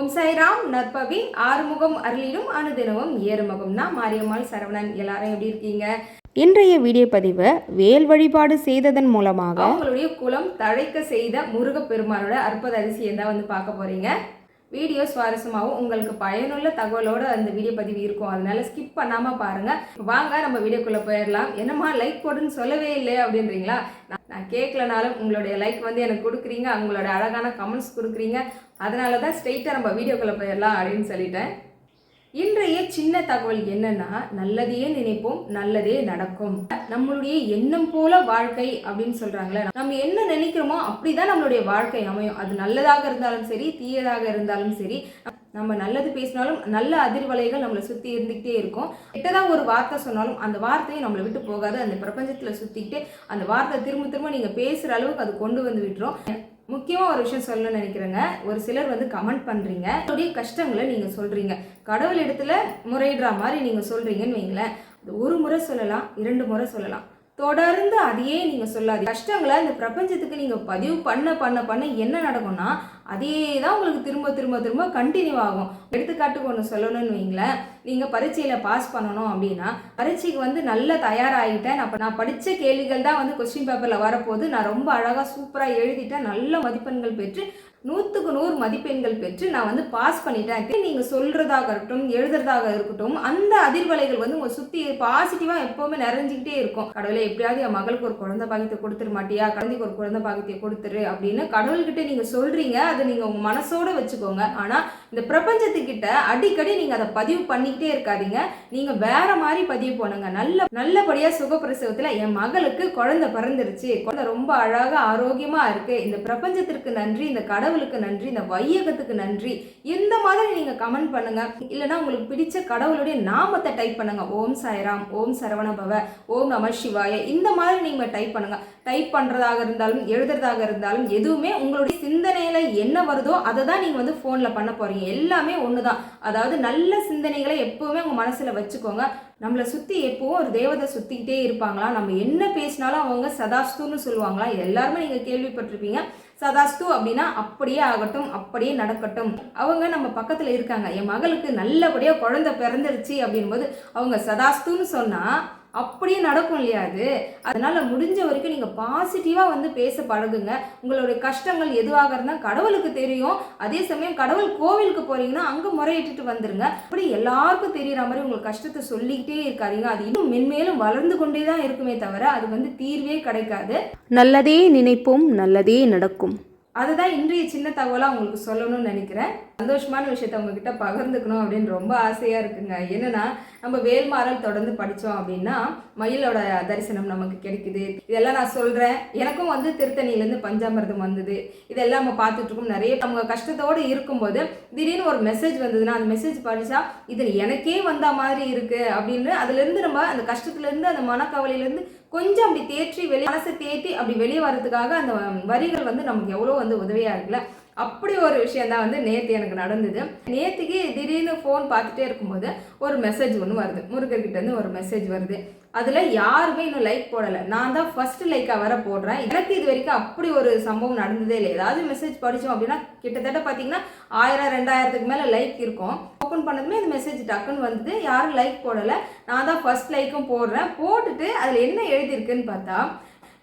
ஓம் சாய்ராம் நற்பவி ஆறுமுகம் அருளிலும் அனுதினமும் ஏறுமுகம் தான் மாரியம்மாள் சரவணன். எல்லாரும் எப்படி இருக்கீங்க? இன்றைய வீடியோ பதிவை வேல் வழிபாடு செய்ததன் மூலமாக அவங்களுடைய குலம் தழைக்க செய்த முருகப்பெருமானோட அற்புத அதிசயம் தான் வந்து பார்க்க போறீங்க. வீடியோ சுவாரஸ்யமாகவும் உங்களுக்கு பயனுள்ள தகவலோட அந்த வீடியோ பதிவு இருக்கும். அதனால ஸ்கிப் பண்ணாம பாருங்க. வாங்க நம்ம வீடியோக்குள்ள போயிடலாம். என்னம்மா லைக் போடுன்னு சொல்லவே இல்லை அப்படின்றீங்களா? நான் கேட்கலனாலும் உங்களுடைய லைக் வந்து எனக்கு கொடுக்குறீங்க உங்களோட அழகான கமெண்ட்ஸ் கொடுக்குறீங்க. அதனால தான் ஸ்ட்ரெயிட்டாக நம்ம வீடியோக்களை போயிடலாம் அப்படின்னு சொல்லிட்டேன். இன்றைய சின்ன தகவல் என்னன்னா நல்லதையே நினைப்போம் நல்லதே நடக்கும். நம்மளுடைய எண்ணம் போல வாழ்க்கை அப்படின்னு சொல்றாங்களே நம்ம என்ன நினைக்கிறோமோ அப்படிதான் நம்மளுடைய வாழ்க்கை அமையும். அது நல்லதாக இருந்தாலும் சரி தீயதாக இருந்தாலும் சரி நம்ம நல்லது பேசினாலும் நல்ல அதிர்வலைகள் நம்மளை சுற்றி இருந்துக்கிட்டே இருக்கும். கிட்டதான் ஒரு வார்த்தை சொன்னாலும் அந்த வார்த்தையை நம்மளை விட்டு போகாது. அந்த பிரபஞ்சத்தில் சுற்றிக்கிட்டு அந்த வார்த்தை திரும்ப திரும்ப நீங்கள் பேசுகிற அளவுக்கு அது கொண்டு வந்து விட்டுரும். முக்கியமாக ஒரு விஷயம் சொல்லணும்னு நினைக்கிறேங்க. ஒரு சிலர் வந்து கமெண்ட் பண்ணுறீங்க உங்களுடைய கஷ்டங்களை நீங்கள் சொல்கிறீங்க கடவுள் இடத்துல முறையிடுற மாதிரி நீங்கள் சொல்கிறீங்கன்னு வைங்களேன். ஒரு முறை சொல்லலாம் இரண்டு முறை சொல்லலாம். தொடர்ந்து அதையே நீங்கள் சொல்லாது கஷ்டங்களை இந்த பிரபஞ்சத்துக்கு நீங்கள் பதிவு பண்ண பண்ண பண்ண என்ன நடக்கும்னா அதே தான் உங்களுக்கு திரும்ப திரும்ப திரும்ப கண்டினியூ ஆகும். எடுத்துக்காட்டுக்கு ஒன்று சொல்லணும்னு வைங்களேன். நீங்கள் பரீட்சையில் பாஸ் பண்ணணும் அப்படின்னா பரீட்சைக்கு வந்து நல்லா தயாராகிட்டேன். நான் நான் படித்த கேள்விகள் தான் வந்து கொஸ்டின் பேப்பரில் வரப்போகுது. நான் ரொம்ப அழகாக சூப்பராக எழுதிட்டேன். நல்ல மதிப்பெண்கள் பெற்று நூற்றுக்கு நூறு மதிப்பெண்கள் பெற்று நான் வந்து பாஸ் பண்ணிட்டேன். நீங்கள் சொல்கிறதாக இருக்கட்டும் எழுதுறதாக இருக்கட்டும் அந்த அதிர்வலைகள் வந்து உங்கள் சுற்றி பாசிட்டிவாக எப்போவுமே நிறைஞ்சிக்கிட்டே இருக்கும். கடவுளை எப்படியாவது என் மகளுக்கு ஒரு குழந்தை பாக்கியத்தை கொடுத்துட மாட்டியா? குழந்தைக்கு ஒரு குழந்தை பாக்கியத்தை கொடுத்துரு அப்படின்னு கடவுள்கிட்ட நீங்கள் சொல்கிறீங்க அதை நீங்கள் உங்கள் மனசோட வச்சுக்கோங்க. ஆனால் இந்த பிரபஞ்சத்துக்கிட்ட அடிக்கடி நீங்கள் அதை பதிவு பண்ணிக்கிட்டே இருக்காதீங்க. நீங்கள் வேற மாதிரி பதிவு பண்ணுங்க. நல்ல நல்லபடியாக சுகப்பிரசவத்தில் என் மகளுக்கு குழந்தை பிறந்துருச்சு. குழந்தை ரொம்ப அழகாக ஆரோக்கியமாக இருக்குது இந்த பிரபஞ்சத்திற்கு நன்றி. இந்த கடவுள் கடவுளுக்கு நன்றி இந்த வையகத்துக்கு நன்றி. இந்த மாதிரி நீங்கள் கமெண்ட் பண்ணுங்க. இல்லைன்னா உங்களுக்கு பிடிச்ச கடவுளுடைய நாமத்தை டைப் பண்ணுங்க. ஓம் சாய்ராம் ஓம் சரவணபவ ஓம் நம சிவாய. இந்த மாதிரி நீங்கள் டைப் பண்ணுங்க. டைப் பண்ணுறதாக இருந்தாலும் எழுதுறதாக இருந்தாலும் எதுவுமே உங்களுடைய சிந்தனையில் என்ன வருதோ அதை தான் நீங்கள் வந்து ஃபோனில் பண்ண போகிறீங்க எல்லாமே ஒன்று தான் அதாவது நல்ல சிந்தனைகளை எப்போவுமே உங்கள் மனசில் வச்சுக்கோங்க. நம்மளை சுற்றி எப்போவும் ஒரு தேவதை சுற்றிக்கிட்டே இருப்பாங்களா? நம்ம என்ன பேசினாலும் அவங்க சதாஸ்துன்னு சொல்லுவாங்களா? இது எல்லாருமே நீங்கள் கேள்விப்பட்டிருப்பீங்க. சதாஸ்து அப்படின்னா அப்படியே ஆகட்டும் அப்படியே நடக்கட்டும். அவங்க நம்ம பக்கத்தில் இருக்காங்க. என் மகளுக்கு நல்லபடியாக குழந்தை பிறந்துருச்சு அப்படின்போது அவங்க சதாஸ்துன்னு சொன்னால் அப்படியே நடக்கும் இல்லையா அது? அதனால முடிஞ்ச வரைக்கும் நீங்கள் பாசிட்டிவாக வந்து பேச பழகுங்க. உங்களுடைய கஷ்டங்கள் எதுவாக இருந்தால் கடவுளுக்கு தெரியும். அதே சமயம் கடவுள் கோவிலுக்கு போறீங்கன்னா அங்கே முறையிட்டுட்டு வந்துருங்க. அப்படி எல்லாருக்கும் தெரியுற மாதிரி உங்களுக்கு கஷ்டத்தை சொல்லிக்கிட்டே இருக்காதீங்க. அது இன்னும் மென்மேலும் வளர்ந்து கொண்டே தான் இருக்குமே தவிர அது வந்து தீர்வே கிடைக்காது. நல்லதே நினைப்போம் நல்லதே நடக்கும். அதுதான் இன்றைய சின்ன தகவலாக உங்களுக்கு சொல்லணும்னு நினைக்கிறேன். சந்தோஷமான விஷயத்த உங்ககிட்ட பகிர்ந்துக்கணும் அப்படின்னு ரொம்ப ஆசையாக இருக்குங்க. என்னென்னா நம்ம வேல்மாறல் தொடர்ந்து படித்தோம் அப்படின்னா மயிலோட தரிசனம் நமக்கு கிடைக்குது. இதெல்லாம் நான் சொல்கிறேன் எனக்கும் வந்து திருத்தணியிலேருந்து பஞ்சாமிரதம் வந்தது. இதெல்லாம் நம்ம பார்த்துட்ருக்கோம். நிறைய நம்ம கஷ்டத்தோடு இருக்கும்போது திடீர்னு ஒரு மெசேஜ் வந்ததுன்னா அந்த மெசேஜ் படித்தா இது எனக்கே வந்த மாதிரி இருக்குது அப்படின்னு அதுலேருந்து நம்ம அந்த கஷ்டத்துலேருந்து அந்த மனக்கவலையிலேருந்து கொஞ்சம் அப்படி தேற்றி வெளியே மனசை தேற்றி அப்படி வெளியே வர்றதுக்காக அந்த வரிகள் வந்து நமக்கு எவ்வளோ வந்து உதவியாக இருக்குல்ல. அப்படி ஒரு விஷயம் தான் வந்து நேற்று எனக்கு நடந்தது. நேற்றுக்கு திடீர்னு ஃபோன் பார்த்துட்டே இருக்கும்போது ஒரு மெசேஜ் ஒன்று வருது. முருகர்கிட்டேருந்து ஒரு மெசேஜ் வருது. அதில் யாருமே இன்னும் லைக் போடலை. நான் தான் ஃபர்ஸ்ட் லைக்காக வர போடுறேன். எனக்கு இது வரைக்கும் அப்படி ஒரு சம்பவம் நடந்ததே இல்லை. ஏதாவது மெசேஜ் படித்தோம் அப்படின்னா கிட்டத்தட்ட பார்த்தீங்கன்னா ஆயிரம் ரெண்டாயிரத்துக்கு மேலே லைக் இருக்கும். ஓப்பன் பண்ணதுமே அந்த மெசேஜ் டக்குன்னு வந்தது. யாரும் லைக் போடலை. நான் தான் ஃபர்ஸ்ட் லைக்கும் போடுறேன். போட்டுட்டு அதில் என்ன எழுதியிருக்குன்னு பார்த்தா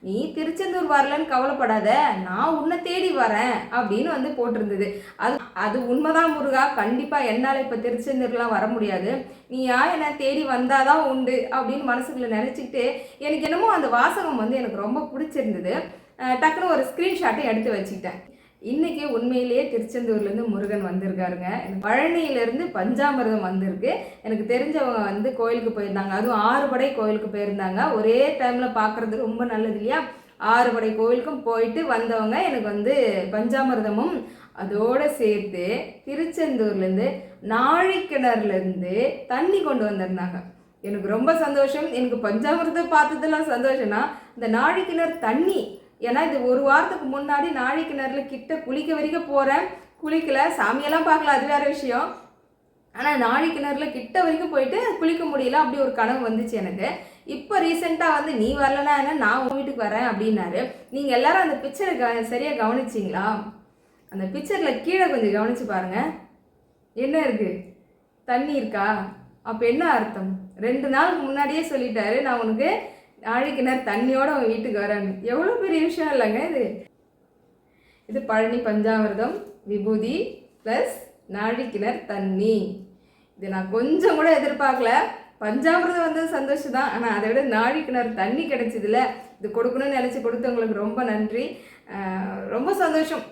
நீ திருச்செந்தூர் வரலன்னு கவலைப்படாத நான் உன்னை தேடி வரேன் அப்படின்னு வந்து போட்டிருந்தது. அது அது உண்மைதான் முருகா. கண்டிப்பாக என்னால் இப்போ திருச்செந்தூர்லாம் வர முடியாது. நீ யா என்னை தேடி வந்தாதான் உண்டு அப்படின்னு மனசுக்குள்ளே நினச்சிக்கிட்டு எனக்கு என்னமோ அந்த வாசகம் வந்து எனக்கு ரொம்ப பிடிச்சிருந்தது. டக்குனு டக்குன்னு ஒரு ஸ்க்ரீன்ஷாட்டை எடுத்து வச்சுக்கிட்டேன். இன்னைக்கு உண்மையிலேயே திருச்செந்தூர்லேருந்து முருகன் வந்திருக்காருங்க. பழனியிலேருந்து பஞ்சாமிர்தம் வந்திருக்கு. எனக்கு தெரிஞ்சவங்க வந்து கோயிலுக்கு போயிருந்தாங்க. அதுவும் ஆறுபடை கோயிலுக்கு போயிருந்தாங்க. ஒரே டைமில் பார்க்குறது ரொம்ப நல்லது இல்லையா? ஆறுபடை கோயிலுக்கும் போயிட்டு வந்தவங்க எனக்கு வந்து பஞ்சாமிர்தமும் அதோடு சேர்த்து திருச்செந்தூர்லேருந்து நாழிக்கிணறுலேருந்து தண்ணி கொண்டு வந்திருந்தாங்க. எனக்கு ரொம்ப சந்தோஷம். எனக்கு பஞ்சாமிர்தம் பார்த்ததெல்லாம் சந்தோஷம்னா இந்த நாழிக்கிணறு தண்ணி ஏன்னா இது ஒரு வாரத்துக்கு முன்னாடி நாழி கிணறுல கிட்ட குளிக்க வரைக்கும் போகிறேன் குளிக்கல. சாமியெல்லாம் பார்க்கல. அது வேற விஷயம். ஆனால் நாழி கிணறுல கிட்ட வரைக்கும் போயிட்டு குளிக்க முடியல அப்படி ஒரு கனவு வந்துச்சு எனக்கு. இப்போ ரீசெண்டாக வந்து நீ வரலனா என்ன? நான் உன் வீட்டுக்கு வரேன் அப்படின்னாரு. நீங்கள் எல்லாரும் அந்த பிக்சரை க சரியாக கவனிச்சிங்களா? அந்த பிக்சரில் கீழே கொஞ்சம் கவனிச்சு பாருங்கள் என்ன இருக்குது தண்ணி இருக்கா? அப்போ என்ன அர்த்தம்? ரெண்டு நாளுக்கு முன்னாடியே சொல்லிட்டாரு. நான் உனக்கு நாளைக்கு தண்ணியோடு அவங்க வீட்டுக்கு வராங்க எவ்வளோ பெரிய விஷயம் இல்லைங்க இது. இது பழனி பஞ்சாமிர்தம் விபூதி ப்ளஸ் நாழிக்கிணர் தண்ணி. இது நான் கொஞ்சம் கூட எதிர்பார்க்கல. பஞ்சாமிரதம் வந்தது சந்தோஷம் தான். ஆனால் அதை விட நாழிக்கிணறு தண்ணி கிடைச்சதுல இது கொடுக்கணும்னு நினச்சி கொடுத்தவங்களுக்கு ரொம்ப நன்றி. ரொம்ப சந்தோஷம்.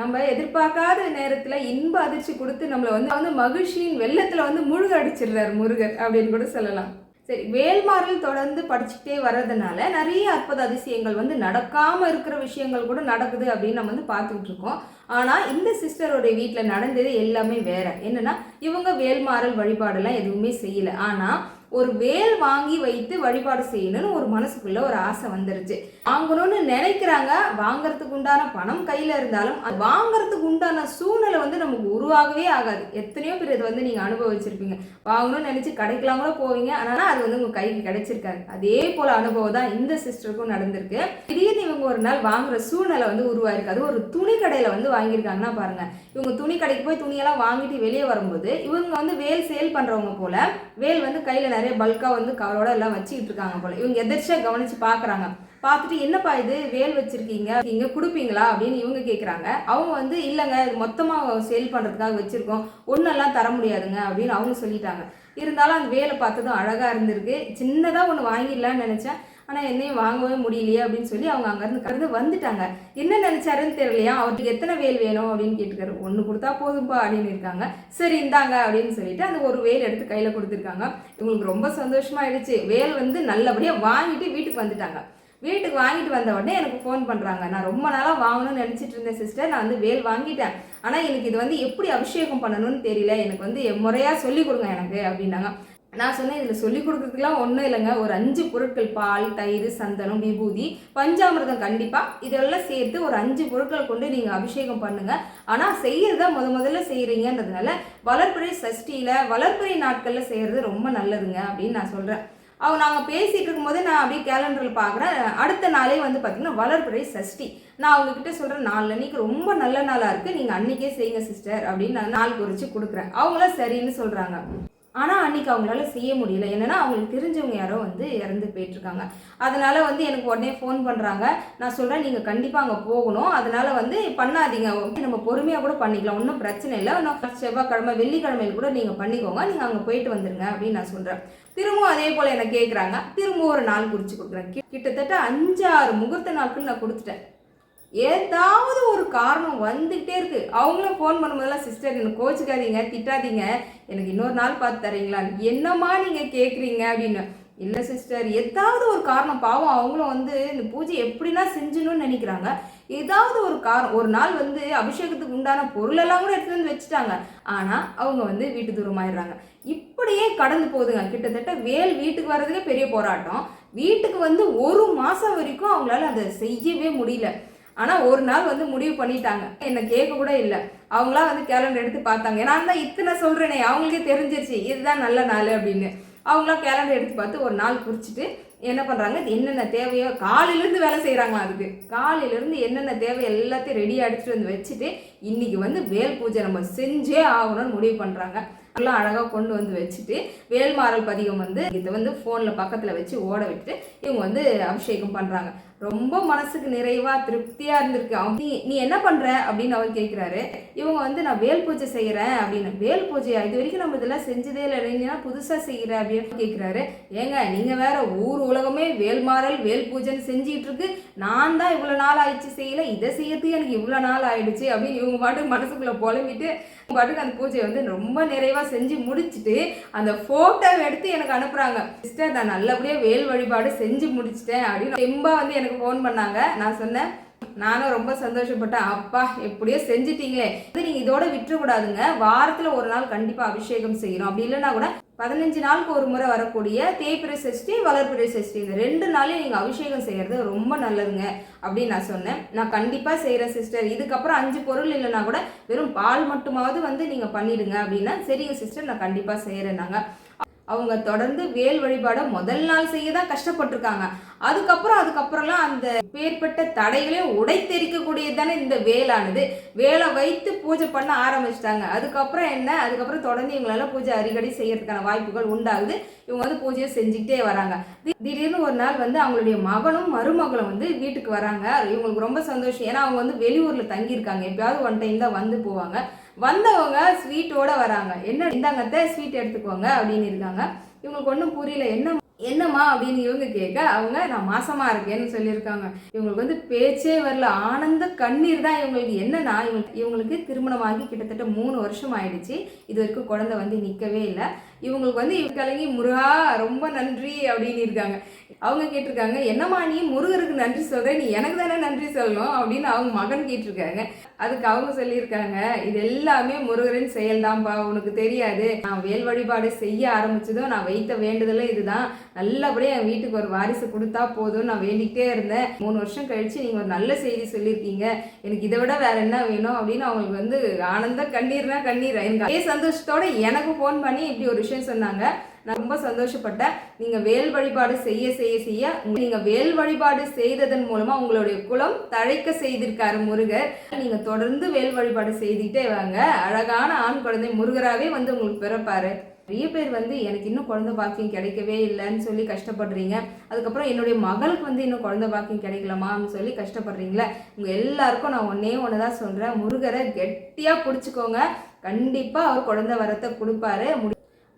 நம்ம எதிர்பார்க்காத நேரத்தில் இன்ப அதிர்ச்சி கொடுத்து நம்மளை வந்து வந்து மகிழ்ச்சியின் வெள்ளத்தில் வந்து முழுக அடிச்சிடுறாரு முருகர் அப்படின்னு கூட சொல்லலாம். சரி வேல்மாறல் தொடர்ந்து படிச்சுக்கிட்டே வர்றதுனால நிறைய அற்புத அதிசயங்கள் வந்து நடக்காம இருக்கிற விஷயங்கள் கூட நடக்குது அப்படின்னு நம்ம வந்து பார்த்துக்கிட்டு இருக்கோம். ஆனால் இந்த சிஸ்டரோடைய வீட்டில் நடந்தது எல்லாமே வேற. என்னன்னா இவங்க வேல்மாறல் வழிபாடெல்லாம் எதுவுமே செய்யல. ஆனால் ஒரு வேல் வாங்கி வைத்து வழிபாடு செய்யணும்னு ஒரு மனசுக்குள்ள ஒரு ஆசை வந்துருச்சு. வாங்கணும்னு நினைக்கிறாங்க. வாங்கறதுக்கு உண்டான பணம் கையில இருந்தாலும் அது வாங்குறதுக்கு உண்டான சூழ்நிலை வந்து நமக்கு உருவாகவே ஆகாது. எத்தனையோ பேர் இதை வந்து நீங்க அனுபவிச்சிருப்பீங்க. வாங்கணும்னு நினைச்சு கிடைக்கலாம் கூட போவீங்க. ஆனால் அது வந்து உங்க கைக்கு கிடைச்சிருக்காரு அதே போல அனுபவம் தான் இந்த சிஸ்டருக்கும் நடந்திருக்கு. திடீர்னு இவங்க ஒரு நாள் வாங்குற சூழ்நிலை வந்து உருவாயிருக்கு அது ஒரு துணி கடையில வந்து வாங்கியிருக்காங்கன்னா பாருங்க. இவங்க துணி கடைக்கு போய் துணியெல்லாம் வாங்கிட்டு வெளியே வரும்போது இவங்க வந்து வேல் சேல் பண்றவங்க போல வேல் வந்து கையில் நிறைய பல்காக வந்து கவரோட எல்லாம் வச்சுக்கிட்டு இருக்காங்க போல. இவங்க எதிர்ச்சியாக கவனிச்சு பார்க்குறாங்க பார்த்துட்டு என்னப்பா இது? வேல் வச்சுருக்கீங்க. நீங்கள் கொடுப்பீங்களா? அப்படின்னு இவங்க கேட்குறாங்க அவங்க வந்து இல்லைங்க இது மொத்தமாக சேல் பண்ணுறதுக்காக வச்சுருக்கோம். ஒன்றெல்லாம் தர முடியாதுங்க அப்படின்னு அவங்க சொல்லிட்டாங்க. இருந்தாலும் அந்த வேலை பார்த்ததும் அழகாக இருந்திருக்கு. சின்னதாக ஒன்று வாங்கிடலான்னு நினச்சேன். ஆனால் என்னையும் வாங்கவே முடியலையே அப்படின்னு சொல்லி அவங்க அங்கேருந்து கடந்து வந்துட்டாங்க. என்ன நினச்சாருன்னு தெரியலையா அவருக்கு எத்தனை வேல் வேணும் அப்படின்னு கேட்டுக்காரு ஒன்று கொடுத்தா போதும்பா அப்படின்னு இருக்காங்க. சரி இந்தாங்க அப்படின்னு சொல்லிட்டு அந்த ஒரு வேல் எடுத்து கையில் கொடுத்துருக்காங்க. இவங்களுக்கு ரொம்ப சந்தோஷமாயிடுச்சு. வேல் வந்து நல்லபடியாக வாங்கிட்டு வீட்டுக்கு வந்துட்டாங்க. வீட்டுக்கு வாங்கிட்டு வந்த உடனே எனக்கு ஃபோன் பண்ணுறாங்க நான் ரொம்ப நாளாக வாங்கணும்னு நினச்சிட்டு இருந்தேன் சிஸ்டர் நான் வந்து வேல் வாங்கிட்டேன். ஆனால் எனக்கு இது வந்து எப்படி அபிஷேகம் பண்ணணும்னு தெரியல. எனக்கு வந்து முறையாக சொல்லி கொடுங்க எனக்கு அப்படின்னாங்க. நான் சொன்னேன் இதில் சொல்லிக் கொடுக்குறதுக்குலாம் ஒன்றும் இல்லைங்க. ஒரு அஞ்சு பொருட்கள் பால் தயிர் சந்தனம் விபூதி பஞ்சாமிரதம் கண்டிப்பாக இதெல்லாம் சேர்த்து ஒரு அஞ்சு பொருட்கள் கொண்டு நீங்கள் அபிஷேகம் பண்ணுங்கள் ஆனால் செய்கிறத முத முதல்ல செய்கிறீங்கன்றதுனால வளர்ப்புறை சஷ்டியில் வளர்ப்புறை நாட்களில் செய்கிறது ரொம்ப நல்லதுங்க அப்படின்னு நான் சொல்கிறேன் அவங்க நாங்கள் பேசிகிட்டு இருக்கும்போது நான் அப்படியே கேலண்டரில் பார்க்குறேன் அடுத்த நாளே வந்து பார்த்திங்கன்னா வளர்ப்புறை சஷ்டி. நான் அவங்கக்கிட்ட சொல்கிறேன் நாலு அன்றைக்கி ரொம்ப நல்ல நாளாக இருக்குது நீங்கள் அன்றைக்கே செய்யுங்க சிஸ்டர் அப்படின்னு நான் நாள் குறித்து கொடுக்குறேன். அவங்களும் சரின்னு சொல்கிறாங்க ஆனால் அன்னைக்கு அவங்களால செய்ய முடியல. என்னென்னா அவங்களுக்கு தெரிஞ்சவங்க யாரோ வந்து இறந்து போயிட்டுருக்காங்க. அதனால் வந்து எனக்கு உடனே ஃபோன் பண்ணுறாங்க நான் சொல்கிறேன் நீங்கள் கண்டிப்பாக அங்கே போகணும். அதனால் வந்து பண்ணாதீங்க. நம்ம பொறுமையாக கூட பண்ணிக்கலாம். ஒன்றும் பிரச்சனை இல்லை. நான் செவ்வாய்க்கிழமை வெள்ளிக்கிழமையில் கூட நீங்கள் பண்ணிக்கோங்க. நீங்கள் அங்கே போயிட்டு வந்துடுங்க அப்படின்னு நான் சொல்கிறேன் திரும்பவும் அதே போல் என்னை கேட்குறாங்க திரும்பவும் ஒரு நாள் குறித்து கொடுக்குறேன். கிட்டத்தட்ட அஞ்சாறு முகூர்த்த நாட்கள் நான் கொடுத்துட்டேன். ஏதாவது ஒரு காரணம் வந்துகிட்டே இருக்கு. அவங்களும் ஃபோன் பண்ணும்போதெல்லாம் சிஸ்டர் எனக்கு கோச்சுக்காதீங்க திட்டாதீங்க. எனக்கு இன்னொரு நாள் பார்த்து தரீங்களா? என்னம்மா நீங்கள் கேட்குறீங்க அப்படின்னு. இல்லை சிஸ்டர் ஏதாவது ஒரு காரணம். பாவம் அவங்களும் வந்து இந்த பூஜை எப்படின்னா செஞ்சணும்னு நினைக்கிறாங்க. ஏதாவது ஒரு காரணம் ஒரு நாள் வந்து அபிஷேகத்துக்கு உண்டான பொருளெல்லாம் கூட எடுத்துகிட்டு வந்து வச்சுட்டாங்க. ஆனால் அவங்க வந்து வீட்டு தூரமாயிடுறாங்க. இப்படியே கடந்து போகுதுங்க. கிட்டத்தட்ட வேல் வீட்டுக்கு வர்றதுக்கே பெரிய போராட்டம். வீட்டுக்கு வந்து ஒரு மாதம் வரைக்கும் அவங்களால அதை செய்யவே முடியல. ஆனால் ஒரு நாள் வந்து முடிவு பண்ணிட்டாங்க. என்னை கேட்க கூட இல்லை. அவங்களா வந்து கேலண்டர் எடுத்து பார்த்தாங்க. நான் தான் இத்தனை சொல்கிறேனே அவங்களுக்கே தெரிஞ்சிருச்சு இதுதான் நல்ல நாள் அப்படின்னு. அவங்களாம் கேலண்டர் எடுத்து பார்த்து ஒரு நாள் குறிச்சிட்டு என்ன பண்ணுறாங்க என்னென்ன தேவையோ காலையிலேருந்து வேலை செய்கிறாங்களா அதுக்கு. காலையிலேருந்து என்னென்ன தேவை எல்லாத்தையும் ரெடி அடிச்சுட்டு வந்து வச்சுட்டு இன்றைக்கி வந்து வேல் பூஜை நம்ம செஞ்சே ஆகணும்னு முடிவு பண்ணுறாங்க எல்லாம் அழகாக கொண்டு வந்து வச்சுட்டு வேல்மாறல் பதிகம் வந்து இதை வந்து ஃபோனில் பக்கத்தில் வச்சு ஓட விட்டுட்டு இவங்க வந்து அபிஷேகம் பண்ணுறாங்க ரொம்ப மனசுக்கு நிறைவா திருப்தியா இருந்திருக்கு. அவன் நீ நீ என்ன பண்ற? அப்படின்னு அவர் கேட்குறாரு. இவங்க வந்து நான் வேல் பூஜை செய்யறேன் அப்படின்னு. வேல் பூஜையா? இது வரைக்கும் நம்ம இதெல்லாம் செஞ்சதே இல்லை. நீங்க புதுசா செய்யற அப்படின்னு கேட்குறாரு. ஏங்க நீங்க வேற ஊர் உலகமே வேல்மாறல் வேல் பூஜைன்னு செஞ்சிட்டு இருக்கு. நான் தான் இவ்வளோ நாள் ஆயிடுச்சு செய்யல. இதை செய்யறதுக்கு எனக்கு இவ்வளோ நாள் ஆயிடுச்சு அப்படின்னு இவங்க பாட்டுக்கு மனசுக்குள்ள புலம்பிட்டு இவங்க பாட்டுக்கு அந்த பூஜையை வந்து ரொம்ப நிறைவா செஞ்சு முடிச்சுட்டு அந்த போட்டோவை எடுத்து எனக்கு அனுப்புறாங்க. சிஸ்டர் நான் நல்லபடியா வேல் வழிபாடு செஞ்சு முடிச்சிட்டேன் அப்படின்னு. தெம்பா வந்து எனக்கு ஃபோன் பண்ணாங்க. நான் சொன்னேன் நானும் ரொம்ப சந்தோஷப்பட்டேன். அப்பா எப்படியோ செஞ்சிட்டீங்களே. இது நீங்க இதோட விட்டுறக்கூடாதுங்க. வாரத்துல ஒரு நாள் கண்டிப்பா அபிஷேகம் செய்யணும். அப்படி இல்லைன்னா கூட பதினஞ்சு நாளுக்கு ஒரு முறை வரக்கூடிய தேய்பிரை சஷ்டி வளர்பிறை சஷ்டி. இந்த ரெண்டு நாளையும் நீங்கள் அபிஷேகம் செய்கிறது ரொம்ப நல்லதுங்க அப்படின்னு நான் சொன்னேன். நான் கண்டிப்பாக செய்கிறேன் சிஸ்டர் இதுக்கப்புறம் அஞ்சு பொருள் இல்லைன்னா கூட வெறும் பால் மட்டுமாவது வந்து நீங்கள் பண்ணிடுங்க அப்படின்னா சரிங்க சிஸ்டர் நான் கண்டிப்பாக செய்கிறேன்னாங்க அவங்க தொடர்ந்து வேல் வழிபாடை முதல் நாள் செய்ய தான் கஷ்டப்பட்டிருக்காங்க. அதுக்கப்புறம் அதுக்கப்புறம்லாம் அந்த பேர்பட்ட தடைகளே உடைத்தெரிக்கக்கூடியது தானே இந்த வேலானது. வேலை வைத்து பூஜை பண்ண ஆரம்பிச்சிட்டாங்க. அதுக்கப்புறம் என்ன? அதுக்கப்புறம் தொடர்ந்து இவங்களால பூஜை அடிக்கடி செய்யறதுக்கான வாய்ப்புகள் உண்டாகுது. இவங்க வந்து பூஜையை செஞ்சுக்கிட்டே வராங்க. திடீர்னு ஒரு நாள் வந்து அவங்களுடைய மகனும் மருமகளும் வந்து வீட்டுக்கு வராங்க. இவங்களுக்கு ரொம்ப சந்தோஷம். ஏன்னா அவங்க வந்து வெளியூரில் தங்கியிருக்காங்க. எப்பயாவது ஒன் டைம் தான் வந்து போவாங்க. வந்தவங்க ஸ்வீட்டோட வராங்க. என்ன இந்தாங்கத்த ஸ்வீட் எடுத்துக்கோங்க அப்படின்னு இருக்காங்க. இவங்களுக்கு ஒன்றும் புரியல என்ன என்னம்மா? அப்படின்னு இவங்க கேட்க அவங்க நான் மாசமா இருக்கேன்னு சொல்லியிருக்காங்க. இவங்களுக்கு வந்து பேச்சே வரல. ஆனந்த கண்ணீர் தான் இவங்களுக்கு. என்னன்னா இவங்களுக்கு இவங்களுக்கு திருமணமாகி கிட்டத்தட்ட மூணு வருஷம் ஆயிடுச்சு. இது வரைக்கும் குழந்தை வந்து நிற்கவே இல்லை. இவங்களுக்கு வந்து இவங்க கலங்கி முருகா ரொம்ப நன்றி அப்படின்னு இருக்காங்க. அவங்க கேட்டிருக்காங்க என்னம்மா நீ முருகருக்கு நன்றி சொல்ற? நீ எனக்கு தானே நன்றி சொல்லணும்? அப்படின்னு அவங்க மகன் கேட்டிருக்காங்க. அதுக்கு அவங்க சொல்லியிருக்காங்க இது எல்லாமே முருகரின் செயல்தான்ப்பா உனக்கு தெரியாது. நான் வேல் வழிபாடு செய்ய ஆரம்பிச்சதும் நான் வைத்த வேண்டுதலும் இதுதான். நல்லபடியாக என் வீட்டுக்கு ஒரு வாரிசு கொடுத்தா போதும் நான் வேண்டிக்கிட்டே இருந்தேன். மூணு வருஷம் கழிச்சு நீங்கள் ஒரு நல்ல செய்தி சொல்லியிருக்கீங்க. எனக்கு இதை விட வேற என்ன வேணும்? அப்படின்னு அவங்களுக்கு வந்து ஆனந்த கண்ணீர்னா கண்ணீர். எனக்கு அதே சந்தோஷத்தோட எனக்கு ஃபோன் பண்ணி இப்படி ஒரு விஷயம் சொன்னாங்க. நான் ரொம்ப சந்தோஷப்பட்டேன். நீங்க வேல் வழிபாடு செய்ய செய்ய செய்ய நீங்க வேல் வழிபாடு செய்ததன் மூலமா உங்களுடைய குலம் தழைக்க செய்திருக்காரு முருகர். நீங்க தொடர்ந்து வேல் வழிபாடு செய்துட்டே வாங்க. அழகான ஆண் குழந்தை முருகராவே வந்து உங்களுக்கு பிறப்பாரு. நிறைய பேர் வந்து எனக்கு இன்னும் குழந்தை பாக்கியம் கிடைக்கவே இல்லைன்னு சொல்லி கஷ்டப்படுறீங்க. அதுக்கப்புறம் என்னுடைய மகளுக்கு வந்து இன்னும் குழந்தை பாக்கியம் கிடைக்கலாமான்னு சொல்லி கஷ்டப்படுறீங்களே. உங்க எல்லாருக்கும் நான் ஒன்னே ஒன்று தான் சொல்றேன். முருகரை கெட்டியா பிடிச்சிக்கோங்க. கண்டிப்பா அவர் குழந்தை வரத்தை கொடுப்பாரு.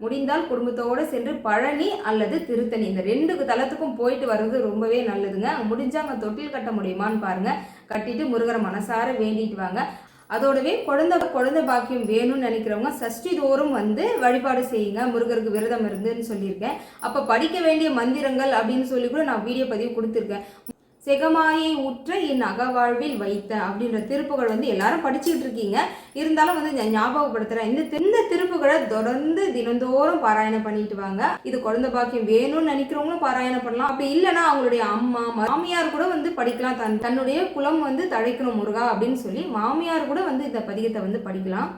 முடிந்தால் குடும்பத்தோடு சென்று பழனி அல்லது திருத்தணி. இந்த ரெண்டு தளத்துக்கும் போயிட்டு வர்றது ரொம்பவே நல்லதுங்க. முடிஞ்சால் அங்கே தொட்டில் கட்ட முடியுமான்னு பாருங்கள் கட்டிட்டு முருகரை மனசார வேண்டிட்டு வாங்க. அதோடவே குழந்தை குழந்தை பாக்கியம் வேணும்னு நினைக்கிறவங்க சஷ்டி தோறும் வந்து வழிபாடு செய்யுங்க. முருகருக்கு விரதம் இருந்துன்னு சொல்லியிருக்கேன். அப்போ படிக்க வேண்டிய மந்திரங்கள் அப்படின்னு சொல்லி கூட நான் வீடியோ பதிவு கொடுத்துருக்கேன். செகமாயை ஊற்ற என் அகவாழ்வில் வைத்த அப்படின்ற திருப்புகள் வந்து எல்லாரும் படிச்சுக்கிட்டு இருக்கீங்க. இருந்தாலும் வந்து நான் ஞாபகப்படுத்துறேன். இந்த இந்த திருப்புகளை தொடர்ந்து தினந்தோறும் பாராயணம் பண்ணிட்டு வாங்க. இது குழந்தை பாக்கியம் வேணும்னு நினைக்கிறவங்களும் பாராயணம் பண்ணலாம். அப்படி இல்லைன்னா அவங்களுடைய அம்மா மாமியார் கூட வந்து படிக்கலாம். தன் தன்னுடைய குலம் வந்து தழைக்கணும் முருகா அப்படின்னு சொல்லி மாமியார் கூட வந்து இந்த பதிகத்தை வந்து படிக்கலாம்.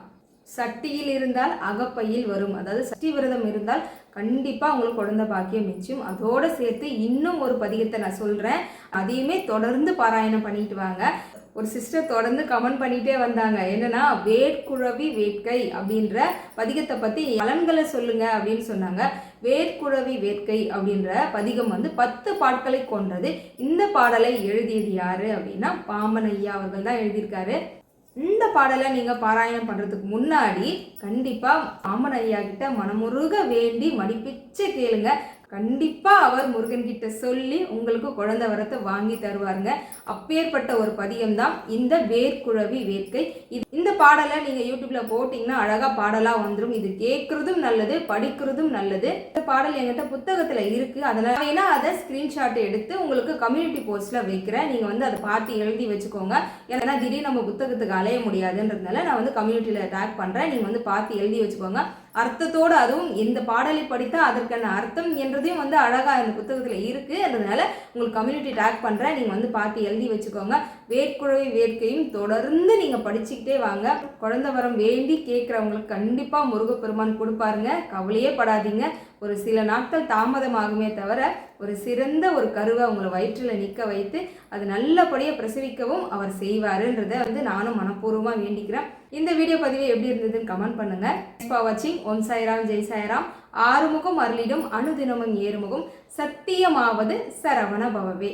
சட்டியில் இருந்தால் அகப்பையில் வரும். அதாவது சஷ்டி விரதம் இருந்தால் கண்டிப்பாக உங்களுக்கு குழந்த பாக்கியம் மிச்சம் அதோடு சேர்த்து இன்னும் ஒரு பதிகத்தை நான் சொல்கிறேன் அதையுமே தொடர்ந்து பாராயணம் பண்ணிட்டு வாங்க. ஒரு சிஸ்டர் தொடர்ந்து கமெண்ட் பண்ணிட்டே வந்தாங்க. என்னன்னா வேட்குழவி வேட்கை அப்படின்ற பதிகத்தை பத்தி பலன்களை சொல்லுங்க அப்படின்னு சொன்னாங்க. வேட்குழவி வேட்கை அப்படின்ற பதிகம் வந்து பத்து பாட்களை கொண்டது. இந்த பாடலை எழுதியது யாரு அப்படின்னா பாம்பன் ஐயா அவர்கள் தான் எழுதியிருக்காரு. இந்த பாடலை நீங்கள் பாராயணம் பண்ணுறதுக்கு முன்னாடி கண்டிப்பாக பாம்பன் ஐயா கிட்ட மனமுருக வேண்டி மடிப்பிச்சு கேளுங்க. கண்டிப்பாக அவர் முருகன் கிட்ட சொல்லி உங்களுக்கு குழந்த வரத்தை வாங்கி தருவாருங்க. அப்பேற்பட்ட ஒரு பதியம் தான் இந்த வேர்க்குழவி வேட்கை இது இந்த பாடலை நீங்கள் யூடியூப்பில் போட்டிங்கன்னா அழகாக பாடலாக வந்துடும் இது கேட்குறதும் நல்லது படிக்கிறதும் நல்லது. இந்த பாடல் என்கிட்ட புத்தகத்தில் இருக்குது அதனால் வேணா அதை ஸ்க்ரீன்ஷாட் எடுத்து உங்களுக்கு கம்யூனிட்டி போஸ்ட்டில் வைக்கிறேன். நீங்கள் வந்து அதை பார்த்து எழுதி வச்சுக்கோங்க. ஏன்னா திடீர்னு நம்ம புத்தகத்துக்கு அலைய முடியாதுன்றதுனால நான் வந்து கம்யூனிட்டியில் டேக் பண்ணுறேன் நீங்கள் வந்து பார்த்து எழுதி வச்சுக்கோங்க. அர்த்தத்தோடு அதுவும் இந்த பாடலை படித்தா அதற்கான அர்த்தம் என்றதையும் வந்து அழகாக இந்த புத்தகத்தில் இருக்குது அதனால் உங்களுக்கு கம்யூனிட்டி டேக் பண்ணுறேன் நீங்கள் வந்து பார்த்து எழுதி வச்சுக்கோங்க. வேட்குழவை வேட்கையும் தொடர்ந்து நீங்கள் படிச்சுக்கிட்டே வாங்க. குழந்தை வரம் வேண்டி கேட்குறவங்களுக்கு கண்டிப்பாக முருகப்பெருமான் கொடுப்பாருங்க. கவலையே படாதீங்க. ஒரு சில நாட்கள் தாமதமாகுமே தவிர ஒரு சிறந்த ஒரு கருவை உங்களை வயிற்றில் நிற்க வைத்து அது நல்லபடியாக பிரசவிக்கவும் அவர் செய்வாருன்றதை வந்து நானும் மனப்பூர்வமாக வேண்டிக்கிறேன். இந்த வீடியோ பதிவு எப்படி இருந்ததுன்னு கமெண்ட் பண்ணுங்க. ஃபார் வாட்சிங் ஓம் சாய்ராம் ஜெய் சாய்ராம். ஆறுமுகம் அருளிடும் அணுதினமும் ஏறுமுகம். சத்தியமாவது சரவண பவவே.